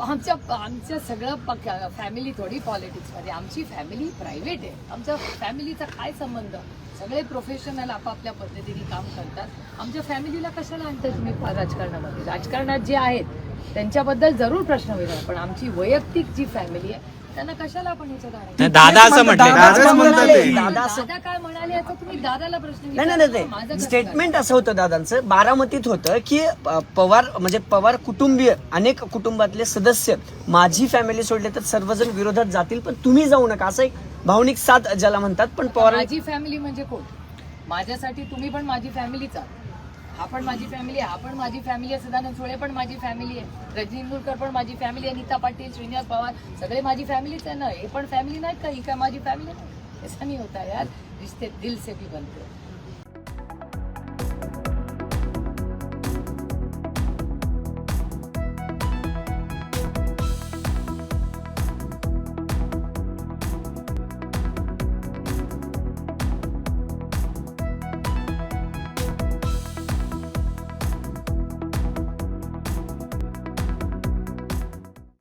आमच्या आमच्या सगळं फॅमिली थोडी पॉलिटिक्समध्ये आमची फॅमिली प्रायव्हेट आहे. आमच्या फॅमिलीचा काय संबंध? सगळे प्रोफेशनल आपापल्या पद्धतीने काम करतात. आमच्या फॅमिलीला कशाला आणता तुम्ही राजकारणामध्ये? राजकारणात जे आहेत त्यांच्याबद्दल जरूर प्रश्न विचारा. पण आमची वैयक्तिक जी फॅमिली आहे त्यांना कशाला आपण ह्याच्यात नाही, आणायचं? दादा असं म्हटले. दादाच म्हणतात ते. दादा असं दादा काय म्हणाले याचा? तुम्ही दादाला प्रश्न नाही नाही विचारा. नाही, माझं नाही. कसं स्टेटमेंट असं होतं दादांचं. बारामतीत होतं की प- पवार म्हणजे पवार कुटुंबीय अनेक कुटुंबातले सदस्य माझी फॅमिली सोडले तर सर्वजण विरोधात जातील पण तुम्ही जाऊ नका. असं एक भावनिक साथ ज्याला म्हणतात पण पवार माझी फॅमिली म्हणजे कोण? माझ्यासाठी तुम्ही पण माझी फॅमिलीच आहात. आपण माझी फॅमिली आहे आपण माझी फॅमिली आहे सदानंद सोळे पण माझी फॅमिली आहे रजनी इंदुरकर पण माझी फॅमिली आहे नीता पाटील श्रीनिवास पवार सगळे माझी फॅमिलीच आहे ना हे पण फॅमिली नाहीत का? ही काय माझी फॅमिली नाही? ऐसा नाही होता यार रिश्ते दिल से भी बनते.